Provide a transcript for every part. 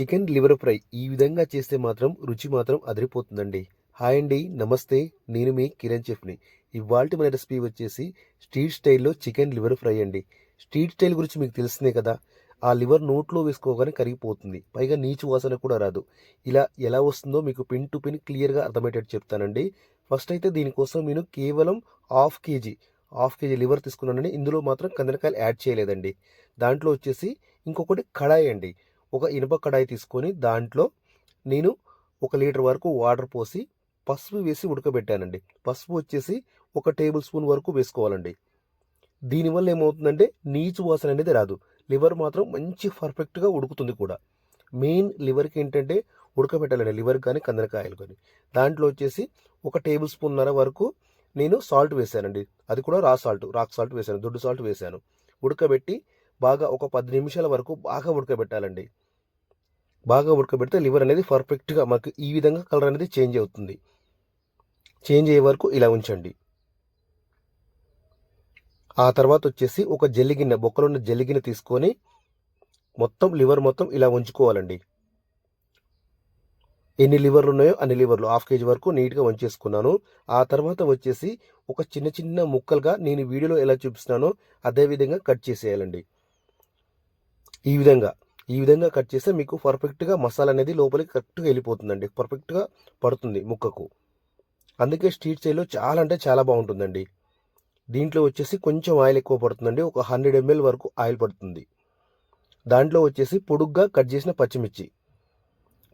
Chicken liver fry ఈ విధంగా చేస్తే మాత్రం రుచి మాత్రం అదిరిపోతుందండి. హాయ్ అండి నమస్తే. నేను మీ కిరణ్ చెఫ్ని. ఇవాళ మన రెసిపీ వచ్చేసి స్ట్రీట్ స్టైల్లో చికెన్ లివర్ ఫ్రై అండి. స్ట్రీట్ స్టైల్ గురించి మీకు తెలిసిందే కదా? ఆ లివర్ నోట్లో వేసుకోగానే కరిగిపోతుంది. పైగా నీచు వాసన కూడా రాదు. ఇలా ఎలా వస్తుందో మీకు పిన్ టు పిన్ క్లియర్గా అర్థమయ్యేటట్టు చెప్తానండి. ఫస్ట్ అయితే దీనికోసం నేను కేవలం half KG half KG liver తీసుకున్నానని ఇందులో మాత్రం కందనకాయలు యాడ్ చేయలేదండి. దాంట్లో వచ్చేసి ఇంకొకటి కడాయి అండి. ఒక ఇనుప కడాయి తీసుకొని దాంట్లో నేను ఒక లీటర్ వరకు వాటర్ పోసి పసుపు వేసి ఉడకబెట్టానండి. పసుపు వచ్చేసి ఒక టేబుల్ స్పూన్ వరకు వేసుకోవాలండి. దీనివల్ల ఏమవుతుందంటే నీచు వాసన అనేది రాదు. లివర్ మాత్రం మంచి పర్ఫెక్ట్గా ఉడుకుతుంది కూడా. మెయిన్ లివర్కి ఏంటంటే ఉడకబెట్టాలండి. లివర్ కానీ కందనకాయలు కానీ. దాంట్లో వచ్చేసి ఒక టేబుల్ స్పూన్నర వరకు నేను సాల్ట్ వేసానండి. అది కూడా రా సాల్ట్ రాక్ సాల్ట్ వేసాను దొడ్డు సాల్ట్ వేసాను. ఉడకబెట్టి బాగా ఒక పది నిమిషాల వరకు బాగా ఉడకబెట్టాలండి. బాగా ఉడకబెడితే లివర్ అనేది పర్ఫెక్ట్గా మనకు ఈ విధంగా కలర్ అనేది చేంజ్ అవుతుంది. చేంజ్ అయ్యే వరకు ఇలా ఉంచండి. ఆ తర్వాత వచ్చేసి ఒక జల్లిగిన్నె బొక్కలో ఉన్న జల్లిగిన్నె తీసుకొని మొత్తం లివర్ మొత్తం ఇలా ఉంచుకోవాలండి. ఎన్ని లివర్లు ఉన్నాయో అన్ని లివర్లు. హాఫ్ కేజీ వరకు నీట్గా వంచేసుకున్నాను. ఆ తర్వాత వచ్చేసి ఒక చిన్న చిన్న ముక్కలుగా నేను వీడియోలో ఎలా చూపిస్తున్నానో అదే విధంగా కట్ చేసేయాలండి. ఈ విధంగా ఈ విధంగా కట్ చేస్తే మీకు పర్ఫెక్ట్గా మసాలా అనేది లోపలికి కరెక్ట్గా వెళ్ళిపోతుందండి. పర్ఫెక్ట్గా పడుతుంది ముక్కకు. అందుకే స్ట్రీట్ స్టైల్లో చాలా అంటే చాలా బాగుంటుందండి. దీంట్లో వచ్చేసి కొంచెం ఆయిల్ ఎక్కువ పడుతుందండి. ఒక హండ్రెడ్ ఎంఎల్ వరకు ఆయిల్ పడుతుంది. దాంట్లో వచ్చేసి పొడుగ్గా కట్ చేసిన పచ్చిమిర్చి.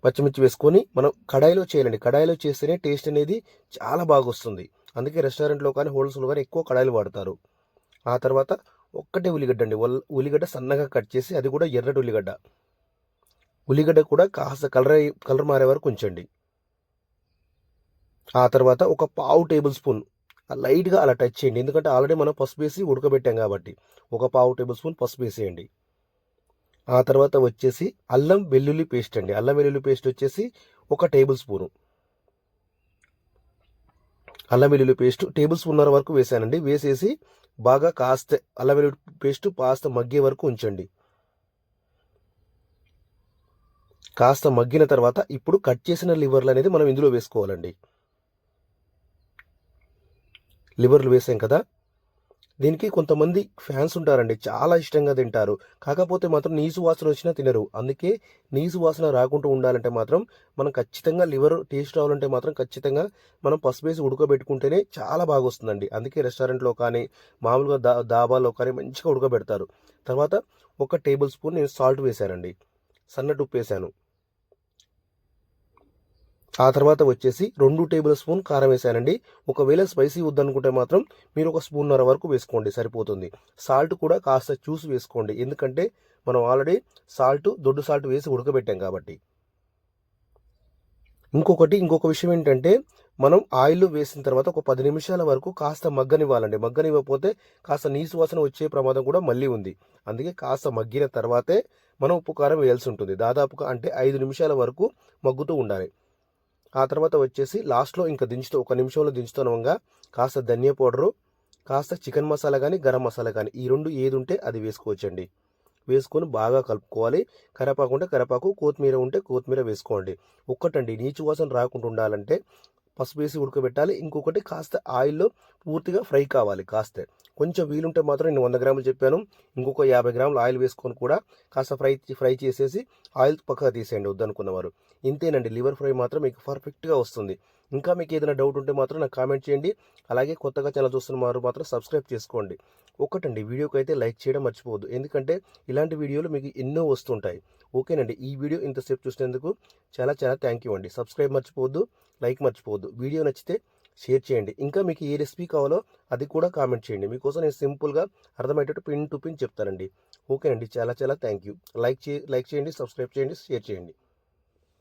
పచ్చిమిర్చి వేసుకొని మనం కడాయిలో చేయాలండి. కడాయిలో చేస్తేనే టేస్ట్ అనేది చాలా బాగా వస్తుంది. అందుకే రెస్టారెంట్లో కానీ హోటల్స్లో కానీ ఎక్కువ కడాయిలు వాడతారు. ఆ తర్వాత ఒక్కటే ఉల్లిగడ్డ అండి. ఉల్లిగడ్డ సన్నగా కట్ చేసి అది కూడా ఎర్రటి ఉల్లిగడ్డ. ఉల్లిగడ్డ కూడా కాస్త కలర్ కలర్ మారే వరకు ఉంచండి. ఆ తర్వాత ఒక పావు టేబుల్ స్పూన్ లైట్గా అలా టచ్ చేయండి. ఎందుకంటే ఆల్రెడీ మనం పసుపు వేసి ఉడకబెట్టాం కాబట్టి ఒక పావు టేబుల్ స్పూన్ పసుపు వేసేయండి. ఆ తర్వాత వచ్చేసి అల్లం వెల్లుల్లి పేస్ట్ అండి. అల్లం వెల్లుల్లి పేస్ట్ వచ్చేసి ఒక టేబుల్ స్పూను. అల్లం వెల్లుల్లి పేస్ట్ టేబుల్ స్పూన్నర వరకు వేసానండి. వేసేసి బాగా కాస్త అల్లం వెల్లుల్లి పేస్ట్ కాస్త మగ్గే వరకు ఉంచండి. కాస్త మగ్గిన తర్వాత ఇప్పుడు కట్ చేసిన లివర్లు అనేది మనం ఇందులో వేసుకోవాలండి. లివర్లు వేసాం కదా? దీనికి కొంతమంది ఫ్యాన్స్ ఉంటారండి. చాలా ఇష్టంగా తింటారు. కాకపోతే మాత్రం నీసు వాసన వచ్చినా తినరు. అందుకే నీసు వాసన రాకుండా ఉండాలంటే మాత్రం మనం ఖచ్చితంగా లివర్ టేస్ట్ రావాలంటే మాత్రం ఖచ్చితంగా మనం పసుపు వేసి ఉడకబెట్టుకుంటేనే చాలా బాగా వస్తుందండి అందుకే రెస్టారెంట్లో కానీ మామూలుగా దా దాబాలో కానీ మంచిగా ఉడకబెడతారు. తర్వాత ఒక టేబుల్ స్పూన్ నేను సాల్ట్ వేశానండి. సన్నటి ఉప్పు వేశాను. ఆ తర్వాత వచ్చేసి రెండు టేబుల్ స్పూన్ కారం వేసానండి. ఒకవేళ స్పైసీ వద్దనుకుంటే మాత్రం మీరు ఒక స్పూన్నర వరకు వేసుకోండి సరిపోతుంది. సాల్ట్ కూడా కాస్త చూసి వేసుకోండి. ఎందుకంటే మనం ఆల్రెడీ సాల్ట్ దొడ్డు సాల్ట్ వేసి ఉడకబెట్టాం కాబట్టి. ఇంకొకటి ఇంకొక విషయం ఏంటంటే మనం ఆయిల్ వేసిన తర్వాత ఒక పది నిమిషాల వరకు కాస్త మగ్గనివ్వాలండి. మగ్గనివ్వకపోతే కాస్త నీసు వాసన వచ్చే ప్రమాదం కూడా మళ్ళీ ఉంది. అందుకే కాస్త మగ్గిన తర్వాతే మనం ఉప్పు కారం వేయాల్సి ఉంటుంది. దాదాపుగా అంటే ఐదు నిమిషాల వరకు మగ్గుతూ ఉండాలి. ఆ తర్వాత వచ్చేసి లాస్ట్లో ఇంకా దించుతూ ఒక నిమిషంలో దించుతున్నాగా కాస్త ధనియా పౌడరు కాస్త చికెన్ మసాలా కానీ గరం మసాలా కానీ ఈ రెండు ఏది ఉంటే అది వేసుకోవచ్చండి. వేసుకొని బాగా కలుపుకోవాలి. కరేపాకు ఉంటే కరేపాకు కొత్తిమీర ఉంటే కొత్తిమీర వేసుకోండి. ఒక్కటండి నీచు వాసన రాకుండా ఉండాలంటే పసుపు వేసి ఉడకబెట్టాలి. ఇంకొకటి కాస్త ఆయిల్లో పూర్తిగా ఫ్రై కావాలి. కాస్త. కొంచెం వీలుంటే మాత్రం నేను వంద గ్రాములు చెప్పాను. ఇంకొక యాభై గ్రాములు ఆయిల్ వేసుకొని కూడా కాస్త ఫ్రై ఫ్రై చేసేసి ఆయిల్ పక్కగా తీసేయండి. వద్దనుకున్నవారు. ఇంతేనండి. లివర్ ఫ్రై మాత్రం మీకు పర్ఫెక్ట్గా వస్తుంది. ఇంకా మీకు ఏదైనా డౌట్ ఉంటే మాత్రం నాకు కామెంట్ చేయండి. అలాగే కొత్తగా ఛానల్ చూస్తున్న వారు మాత్రం సబ్స్క్రైబ్ చేసుకోండి. ఒకటండి వీడియోకి అయితే లైక్ చేయడం మర్చిపోవద్దు. ఎందుకంటే ఇలాంటి వీడియోలు మీకు ఎన్నో వస్తుంటాయి. ఓకేనండి ఈ వీడియో ఇంతసేపు చూసినందుకు చాలా చాలా థ్యాంక్ యూ అండి. సబ్స్క్రైబ్ మర్చిపోవద్దు లైక్ మర్చిపోవద్దు. వీడియో నచ్చితే షేర్ చేయండి. ఇంకా మీకు ఏ రెసిపీ కావాలో అది కూడా కామెంట్ చేయండి. మీకోసం నేను సింపుల్గా అర్థమయ్యేటట్టు పిన్ టు పిన్ చెప్తానండి. ఓకేనండి చాలా చాలా థ్యాంక్ యూ లైక్ చే లైక్ చేయండి సబ్స్క్రైబ్ చేయండి షేర్ చేయండి.